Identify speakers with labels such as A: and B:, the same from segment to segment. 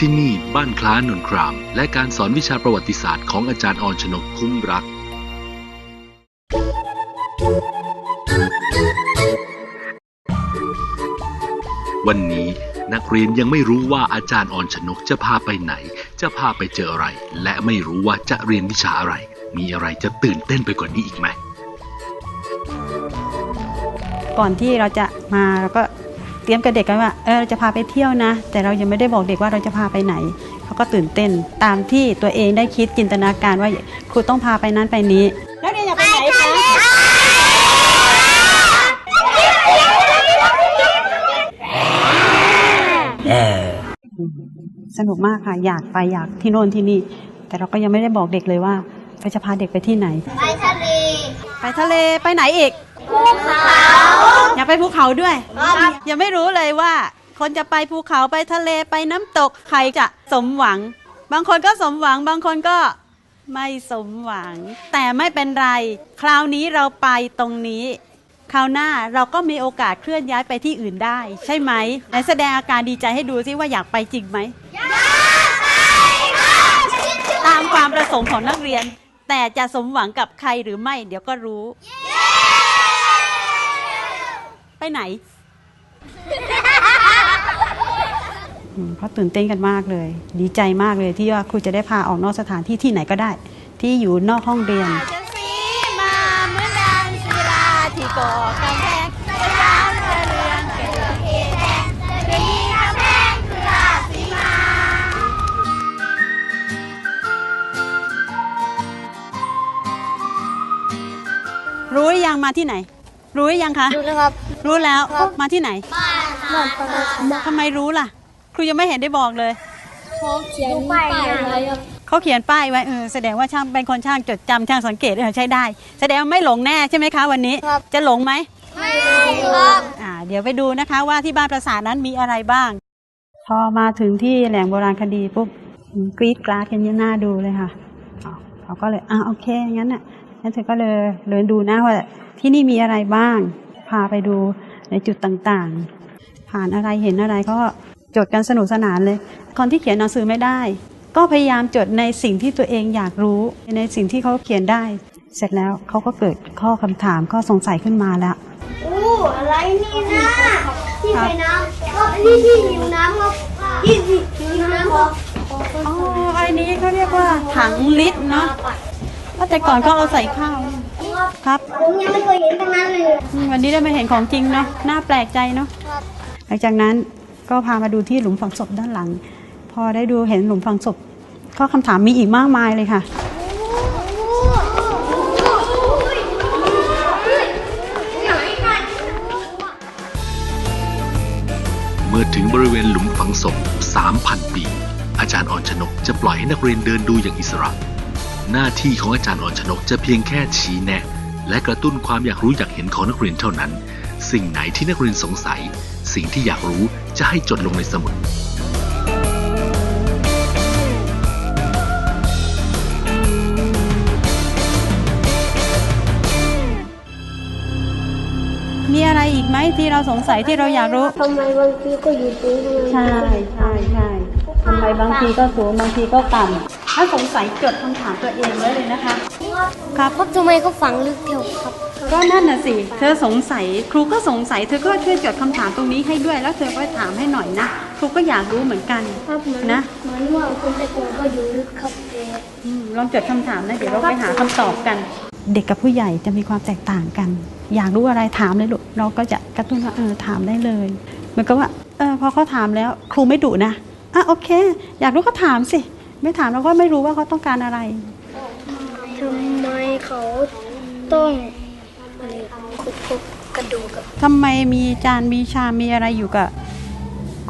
A: ที่นี่บ้านคล้านนคราม และการสอนวิชาประวัติศาสตร์ของอาจารย์อรชนกคุ้มรัก วันนี้นักเรียนยังไม่รู้ว่าอาจารย์อรชนกจะพาไปไหน จะพาไปเจออะไร และไม่รู้ว่าจะเรียนวิชาอะไร มีอะไรจะตื่นเต้นไปกว่านี้อีกไหม
B: ก่อนที่เราจะมาเราก็ เตรียมกับเด็กกันว่าเออเราจะพาไปเที่ยวนะ แต่เรายังไม่ได้บอกเด็กว่าเราจะพาไปไหนเขาก็ตื่นเต้นตามที่ตัวเองได้คิดจินตนาการว่าครูต้องพาไปนั้นไปนี้ แล้วเรียนอยากไปไหนคะสนุกมากค่ะอยากไปอยากที่โน่นที่นี่ แต่เราก็ยังไม่ได้บอกเด็กเลยว่าเราจะพาเด็กไปที่ไหน
C: ไปทะเล
B: ไปทะเลไปไหนอีก
C: ภูเขา
B: อยากไปภูเขาด้วยยังไม่รู้เลยว่า คนจะไปภูเขาไปทะเลไปน้ำตกใครจะสมหวัง บางคนก็สมหวัง บางคนก็ไม่สมหวัง แต่ไม่เป็นไร คราวนี้เราไปตรงนี้ คราวหน้าเราก็มีโอกาสเคลื่อนย้ายไปที่อื่นได้ ใช่ไหมไหนแสดงอาการดีใจให้ดูซิว่าอยากไปจริงไหม ตามความประสงค์ของนักเรียน แต่จะสมหวังกับใครหรือไม่ เดี๋ยวก็รู้ ไปไหนอืมเขาตื่นเต้นกันมากเลย ดีใจมากเลยที่ว่าครูจะได้พาออกนอกสถานที่ที่ไหนก็ได้ ที่อยู่นอกห้องเรียน
C: จะสีมาเหมือนดังศิลาที่ก่อกำแพงสยามเรืองกระเดืองเอแดงจะมีกำแพงคือราชสีมา
B: รู้หรือยังมาที่ไหน รู้หรือยังคะ
C: ดูนะครับ
B: รู้แล้วมาที่ไหน
C: บ้านประชา
B: ทำไมรู้ล่ะ ครูยังไม่เห็นได้บอกเลย
C: เขาเขียนป้ายไว้ครับ
B: เขาเขียนป้ายไว้เออแสดงว่าช่างเป็นคนช่างจดจำช่างสังเกตเออใช้ได้ แสดงว่าไม่หลงแน่ใช่ไหมคะวันนี้ จะหลงไหม
C: ไม่ครับ
B: อ่าเดี๋ยวไปดูนะคะว่าที่บ้านประสาทนั้นมีอะไรบ้าง พอมาถึงที่แหล่งโบราณคดีปุ๊บกรีดกราดกันเยอะหน้าดูเลยค่ะอ๋อเขาก็เลยอ่าโอเคงั้นน่ะงั้นเธอก็เลยเดินดูนะว่าที่นี่มีอะไรบ้างพาไปดูในจุดต่างๆ ผ่านอะไรเห็นอะไรก็จดกันสนุกสนานเลย คนที่เขียนหนังสือไม่ได้ ก็พยายามจดในสิ่งที่ตัวเองอยากรู้ในสิ่งที่เขาเขียนได้ เสร็จแล้วเขาก็เกิดข้อคำถามข้อสงสัยขึ้นมาแล้ว
C: อู้อะไรนี่นะที่ใส่น้ำครับนี่ที่หิวน้ำครับที่หิวน้ำครับ
B: อ๋อไอ้นี้เขาเรียกว่าถังลิตรเนาะเพราะแต่ก่อนเขาเอาใส่ข้าว ครับ
C: ผมยังไม่เคยเห็นตรงนั้นเลย
B: อืมวันนี้ได้มาเห็นของจริงเนาะน่าแปลกใจเนาะหลังจากนั้นก็พามาดูที่หลุมฝังศพด้านหลัง พอได้ดูเห็นหลุมฝังศพข้อคำถามมีอีกมากมายเลยค่ะ
A: เมื่อถึงบริเวณหลุมฝังศพ 3,000 ปี อาจารย์อรชนกจะปล่อยให้นักเรียนเดินดูอย่างอิสระ หน้าที่ของอาจารย์อรชนกจะเพียงแค่ชี้แนะ และกระตุ้นความอยากรู้อยากเห็นของนักเรียนเท่านั้น สิ่งไหนที่นักเรียนสงสัย สิ่งที่อยากรู้จะให้จดลงในสมุด
B: มีอะไรอีกไหมที่เราสงสัยที่เราอยากรู้
C: ทำไมบางทีก็อยู่สูงทำไม
B: ใช่ใช่ใช่ทำไมบางทีก็สูงบางทีก็ต่ำ ถ้าสงสัยจดคำถามตัวเองไว้เลยนะคะ ครับ
C: ครับทำไมเขาฝังลึกเท่าครับ
B: ก็นั่นน่ะสิ เธอสงสัยครูก็สงสัย เธอก็ช่วยจดคำถามตรงนี้ให้ด้วย แล้วเธอก็ถามให้หน่อยนะ ครูก็อยากรู้เหมือนกัน
C: ครับเหมือน
B: นะ
C: เหมือนว่าคนแต่ก่อนก็อยู่ลึกครับแต่
B: อืมลองจดคำถามนะเดี๋ยวเราไปหาคำตอบกัน เด็กกับผู้ใหญ่จะมีความแตกต่างกัน อยากรู้อะไรถามเลยลูกเราก็จะกระตุ้นว่าเออถามได้เลยเหมือนกับว่าเออพอเขาถามแล้ว ครูไม่ดุนะอะโอเค อยากรู้ก็ถามสิ ไม่ถามเราก็ไม่รู้ว่าเขาต้องการอะไร
C: ทำไมเขาต้องอะไรคุกคุกกระดูกกับ
B: ทำไมมีจานมีชามมีอะไรอยู่กับ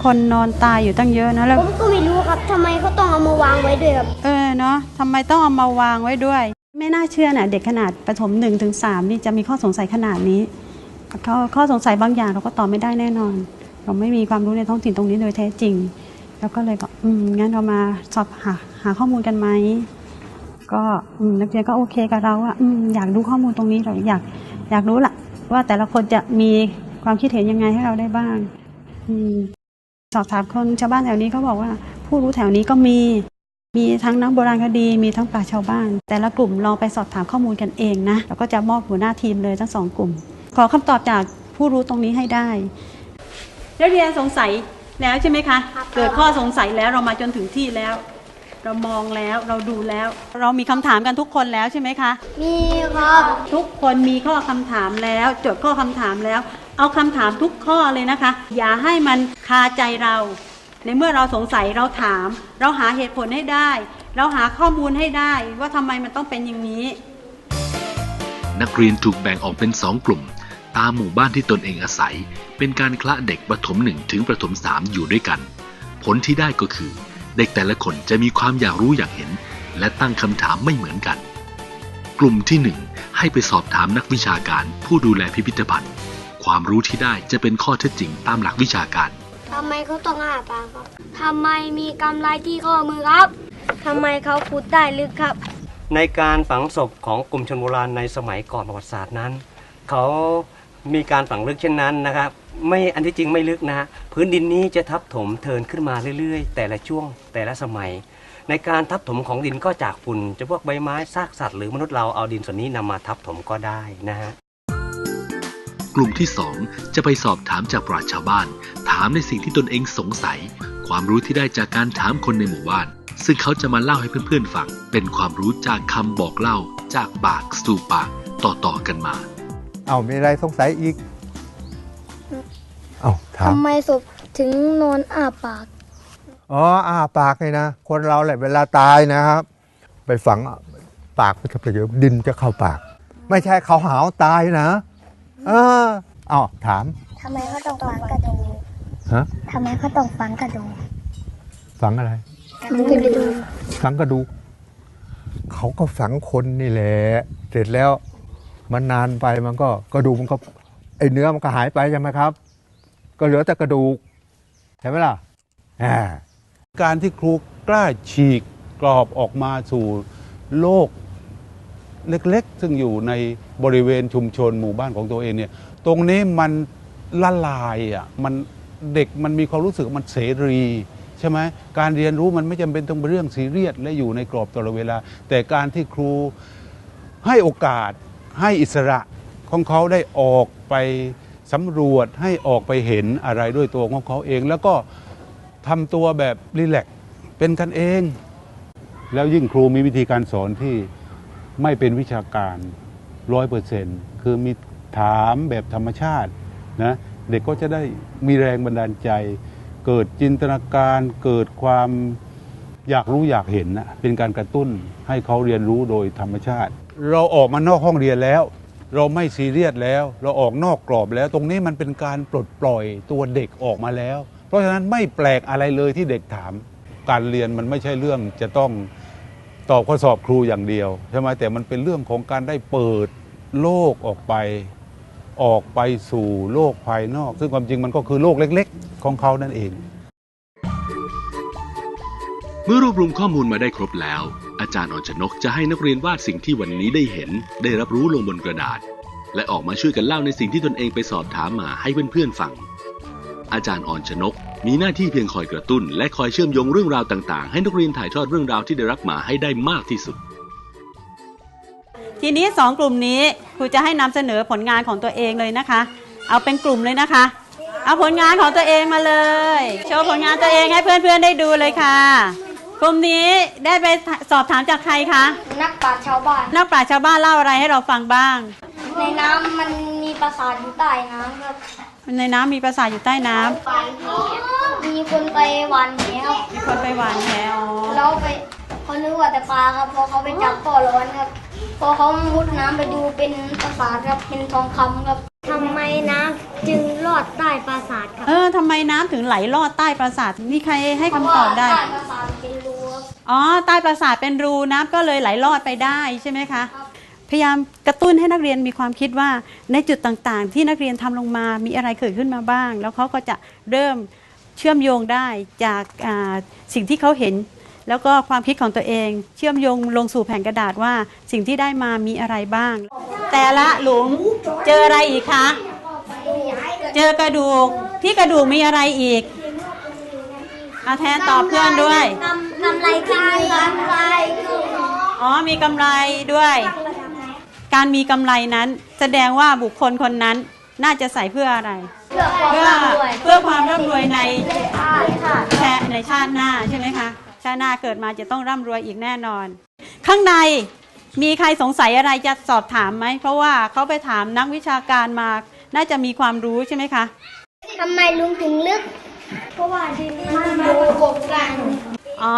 B: คนนอนตายอยู่ตั้งเยอะนะแล้ว
C: ผมก็ไม่รู้ครับทำไมเขาต้องเอามาวางไว้ด้วยครับ
B: เออเนาะทำไมต้องเอามาวางไว้ด้วย ไม่น่าเชื่อน่ะเด็กขนาดประถมหนึ่งถึงสามนี่จะมีข้อสงสัยขนาดนี้ข้อข้อสงสัยบางอย่างเราก็ตอบไม่ได้แน่นอน เราไม่มีความรู้ในท้องถิ่นตรงนี้โดยแท้จริง แล้วก็เลยบอกอืมงั้นเรามาสอบหาหาข้อมูลกันไหมก็อืมนักเรียนก็โอเคกับเราว่าอืมอยากรู้ข้อมูลตรงนี้เราอยากอยากรู้ละว่าแต่ละคนจะมีความคิดเห็นยังไงให้เราได้บ้าง อืมสอบถามคนชาวบ้านแถวนี้เขาบอกว่า ผู้รู้แถวนี้ก็มี มีทั้งนักโบราณคดีมีทั้งปราชาวบ้าน แต่ละกลุ่มลองไปสอบถามข้อมูลกันเองนะแล้วก็จะมอบหัวหน้าทีมเลยทั้งสองกลุ่ม ขอคำตอบจากผู้รู้ตรงนี้ให้ได้นักเรียนสงสัย แล้วใช่ไหมคะ เกิดข้อสงสัยแล้วเรามาจนถึงที่แล้ว เรามองแล้วเราดูแล้ว เรามีคำถามกันทุกคนแล้วใช่ไหมคะ
C: มีครับ
B: ทุกคนมีข้อคำถามแล้วจดข้อคำถามแล้ว เอาคำถามทุกข้อเลยนะคะ อย่าให้มันคาใจเรา ในเมื่อเราสงสัยเราถาม เราหาเหตุผลให้ได้ เราหาข้อมูลให้ได้ ว่าทำไมมันต้องเป็นอย่างนี้
A: นักเรียนถูกแบ่งออกเป็นสองกลุ่ม ตามหมู่บ้านที่ตนเองอาศัย เป็นการคละเด็กประถมหนึ่งถึงประถมสามอยู่ด้วยกัน ผลที่ได้ก็คือ เด็กแต่ละคนจะมีความอยากรู้อยากเห็น และตั้งคำถามไม่เหมือนกัน กลุ่มที่หนึ่งให้ไปสอบถามนักวิชาการผู้ดูแลพิพิธภัณฑ์ ความรู้ที่ได้จะเป็นข้อเท็จจริงตามหลักวิชาการ
D: ทำไมเขาต้องอ้าปากครับทำไมมีกำไรที่ข้อมือครับทำไมเขาขุดได้ลึกครับ
E: ในการฝังศพของกลุ่มชนโบราณในสมัยก่อนประวัติศาสตร์นั้น เขา มีการฝังลึกเช่นนั้นนะครับ ไม่อันที่จริงไม่ลึกนะฮะพื้นดินนี้จะทับถมเทินขึ้นมาเรื่อยๆ แต่ละช่วงแต่ละสมัย ในการทับถมของดินก็จากฝุ่นจะพวกใบไม้ซากสัตว์หรือมนุษย์เราเอาดินส่วนนี้นำมาทับถมก็ได้นะฮะ
A: กลุ่มที่สองจะไปสอบถามจากปราชญ์ชาวบ้าน ถามในสิ่งที่ตนเองสงสัย ความรู้ที่ได้จากการถามคนในหมู่บ้าน ซึ่งเขาจะมาเล่าให้เพื่อนๆฟัง เป็นความรู้จากคำบอกเล่า จากปากสู่ปากต่อๆกันมา
F: เอามีอะไรสงสัยอีก เอาถาม
D: ทำไมศพถึงนอนอ้าปาก
F: อ๋ออ้าปากเลยนะคนเราแหละเวลาตายนะครับ ไปฝังปากมันจะไปเดี๋ยวดินจะเข้าปาก ไม่ใช่เขาหาวตายนะเออเอาถาม
D: ทำไมเขาต้องฝังกระดูก
F: ฮะ
D: ทำไมเขาต้องฝังกระดูก
F: ฝังอะไร
D: กระดูก
F: ฝังกระดูกเขาก็ฝังคนนี่แหละ เสร็จแล้ว มันนานไปมันก็กระดูกมันก็ไอเนื้อมันก็หายไปใช่ไหมครับ ก็เหลือแต่กระดูกใช่ไหมล่ะ
G: การที่ครูกล้าฉีกกรอบออกมาสู่โลกเล็กๆ ซึ่งอยู่ในบริเวณชุมชนหมู่บ้านของตัวเองเนี่ย ตรงนี้มันละลายอะมันเด็กมันมีความรู้สึกมันเสรีใช่ไหมการเรียนรู้มันไม่จำเป็นต้องเป็นเรื่องซีเรียสและอยู่ในกรอบตลอดเวลา แต่การที่ครูให้โอกาส ให้อิสระของเขาได้ออกไปสำรวจให้ออกไปเห็นอะไรด้วยตัวของเขาเอง แล้วก็ทำตัวแบบรีแลกซ์เป็นกันเอง แล้วยิ่งครูมีวิธีการสอนที่ไม่เป็นวิชาการร้อยเปอร์เซ็นต์คือมีถามแบบธรรมชาตินะเด็กก็จะได้มีแรงบันดาลใจ เกิดจินตนาการเกิดความอยากรู้อยากเห็นนะเป็นการกระตุ้นให้เขาเรียนรู้โดยธรรมชาติ เราออกมานอกห้องเรียนแล้ว เราไม่ซีเรียสแล้ว เราออกนอกกรอบแล้ว ตรงนี้มันเป็นการปลดปล่อยตัวเด็กออกมาแล้ว เพราะฉะนั้นไม่แปลกอะไรเลยที่เด็กถาม การเรียนมันไม่ใช่เรื่องจะต้องตอบข้อสอบครูอย่างเดียวใช่ไหมแต่มันเป็นเรื่องของการได้เปิดโลกออกไป ออกไปสู่โลกภายนอก ซึ่งความจริงมันก็คือโลกเล็ก ๆ ของเขานั่นเอง
A: เมื่อรวบรวมข้อมูลมาได้ครบแล้ว อาจารย์ออนชนกจะให้นักเรียนวาดสิ่งที่วันนี้ได้เห็น ได้รับรู้ลงบนกระดาษ และออกมาช่วยกันเล่าในสิ่งที่ตนเองไปสอบถามมาให้เพื่อนๆฟัง อาจารย์ออนชนก มีหน้าที่เพียงคอยกระตุ้น และคอยเชื่อมโยงเรื่องราวต่างๆ ให้นักเรียนถ่ายทอดเรื่องราวที่ได้รับมาให้ได้มากที่สุด
B: ทีนี้สองกลุ่มนี้ครูจะให้นำเสนอผลงานของตัวเองเลยนะคะ เอาเป็นกลุ่มเลยนะคะ เอาผลงานของตัวเองมาเลย โชว์ผลงานตัวเองให้เพื่อนๆได้ดูเลยค่ะ กลุ่มนี้ได้ไปสอบถามจากใครคะ
D: นักปราชญ์ชาวบ้าน
B: นักปราชญ์ชาวบ้านเล่าอะไรให้เราฟังบ้าง
D: ในน้ำมันมีปราสาทอยู่ใต้น้ำครับ
B: ในน้ำมีปราสาทอยู่ใต้น้ำ
D: มีคนไปหวานแหครับ
B: มีคนไปหวานแหอ๋อ
D: แล้วไปเขานึกว่าแต่ปลาครับพอเขาไปจับก็ร้อนครับ พอเขามุดน้ำไปดูเป็นปราสาทครับเป็นทองคำครับทำไมน้ำจึงลอดใต้ปราสาทครับ
B: เออทำไมน้ำถึงไหลลอดใต้ปราสาทมีใครให้คำตอบได้
D: ใต้ปราสาทเป็นรูครับ
B: อ๋อใต้ปราสาทเป็นรูน้ำก็เลยไหลลอดไปได้ใช่ไหมคะพยายามกระตุ้นให้นักเรียนมีความคิดว่าในจุดต่างๆ ที่นักเรียนทำลงมามีอะไรเกิดขึ้นมาบ้าง แล้วเขาก็จะเริ่มเชื่อมโยงได้จากสิ่งที่เขาเห็น แล้วก็ความคิดของตัวเอง เชื่อมโยงลงสู่แผ่นกระดาษว่าสิ่งที่ได้มามีอะไรบ้าง แต่ละหลุมเจออะไรอีกคะเจอกระดูกที่กระดูกมีอะไรอีกอาแทนตอบเพื่อนด้วย
D: กำกำไรที่มือกำไรคือ
B: อ๋อมีกำไรด้วย การมีกำไรนั้น แสดงว่าบุคคลคนนั้นน่าจะใส่เพื่ออะไร
D: เพื่อความ
B: เพื่อ
D: ร่ำรวย
B: เพื่อความร่ำรวยใน
D: ชาติค่ะ
B: แค่ในชาติหน้าใช่ไหมคะชาติหน้าเกิดมาจะต้องร่ำรวยอีกแน่นอน ข้างในมีใครสงสัยอะไรจะสอบถามไหม เพราะว่าเขาไปถามนักวิชาการมา น่าจะมีความรู้ใช่ไหมคะ
D: ทำไมลุงถึงลึก เพราะว่าดินมันอยู่กบกัน
B: อ๋อ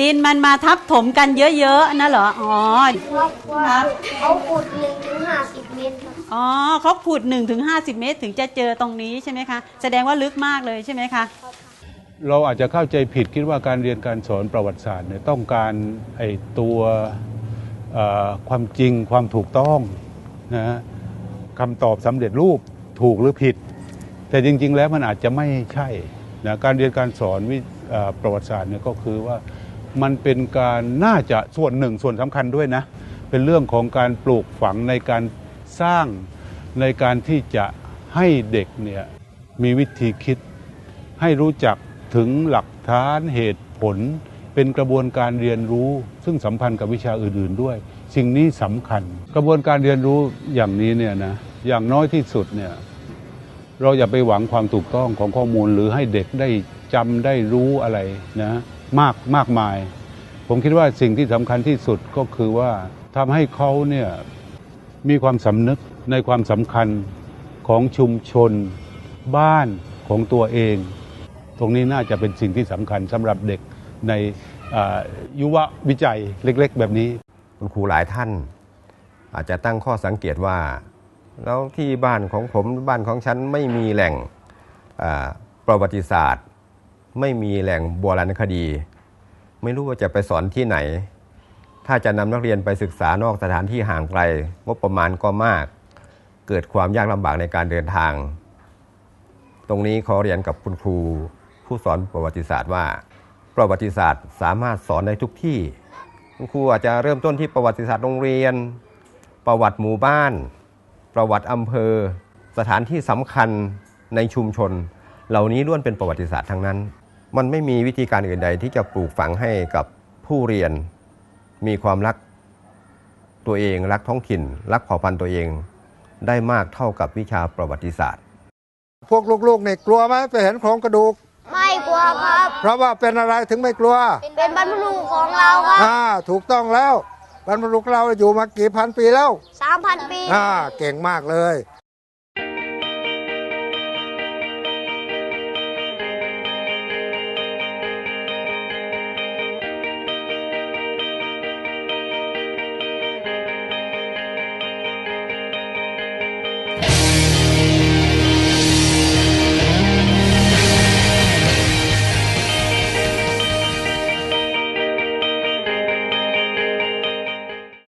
B: ดินมันมาทับถมกันเยอะๆนะเหรอ อ๋อครับ
D: เขาขุดหนึ่งถึงห้าสิบเมตรครับ
B: อ๋อเขาขุด1ถึง50เมตร ถึงจะเจอตรงนี้ใช่ไหมคะ แสดงว่าลึกมากเลยใช่ไหมคะ
G: เราอาจจะเข้าใจผิดคิดว่าการเรียนการสอนประวัติศาสตร์เนี่ยต้องการไอ้ตัวเอ่อความจริงความถูกต้องนะฮะคำตอบสำเร็จรูปถูกหรือผิด แต่จริง ๆ แล้วมันอาจจะไม่ใช่นะการเรียนการสอนวิเอ่อ ประวัติศาสตร์เนี่ยก็คือว่ามันเป็นการน่าจะส่วนหนึ่งส่วนสำคัญด้วยนะ เป็นเรื่องของการปลูกฝังในการสร้างในการที่จะให้เด็กเนี่ยมีวิธีคิด ให้รู้จักถึงหลักฐานเหตุผล เป็นกระบวนการเรียนรู้ ซึ่งสัมพันธ์กับวิชาอื่น ๆด้วย สิ่งนี้สำคัญ กระบวนการเรียนรู้อย่างนี้เนี่ยนะอย่างน้อยที่สุดเนี่ยเราอย่าไปหวังความถูกต้องของข้อมูลหรือให้เด็กได้ จำได้รู้อะไรนะมากมากมาย ผมคิดว่าสิ่งที่สำคัญที่สุดก็คือว่าทำให้เขาเนี่ยมีความสำนึกในความสำคัญของชุมชน บ้านของตัวเอง ตรงนี้น่าจะเป็นสิ่งที่สำคัญสำหรับเด็กในยุววิจัยเล็ก ๆ แบบนี้
H: คุณครูหลายท่าน อาจจะตั้งข้อสังเกตว่า แล้วที่บ้านของผมบ้านของฉันไม่มีแหล่งประวัติศาสตร์ ไม่มีแหล่งโบราณคดี ไม่รู้ว่าจะไปสอนที่ไหน ถ้าจะนำนักเรียนไปศึกษานอกสถานที่ห่างไกล งบประมาณก็มาก เกิดความยากลำบากในการเดินทาง ตรงนี้ขอเรียนกับคุณครู ผู้สอนประวัติศาสตร์ว่า ประวัติศาสตร์สามารถสอนได้ทุกที่ คุณครูอาจจะเริ่มต้นที่ประวัติศาสตร์โรงเรียน ประวัติหมู่บ้าน ประวัติอำเภอ สถานที่สำคัญในชุมชน เหล่านี้ล้วนเป็นประวัติศาสตร์ทั้งนั้น มันไม่มีวิธีการอื่นใดที่จะปลูกฝังให้กับผู้เรียนมีความรักตัวเองรักท้องถิ่น รักเผ่าพันธุ์ตัวเอง ได้มากเท่ากับวิชาประวัติศาสตร์
F: พวกลูกๆเนี่ยกลัวไหมไปเห็นโครงกระดูก
D: ไม่กลัวครับ
F: เพราะว่าเป็นอะไรถึงไม่กลัว
D: เป็นบรรพบุรุษของเราครับ
F: อ่าถูกต้องแล้วบรรพบุรุษเราอยู่มากี่พันปีแล้ว
D: สามพันปี
F: อ่าเก่งมากเลย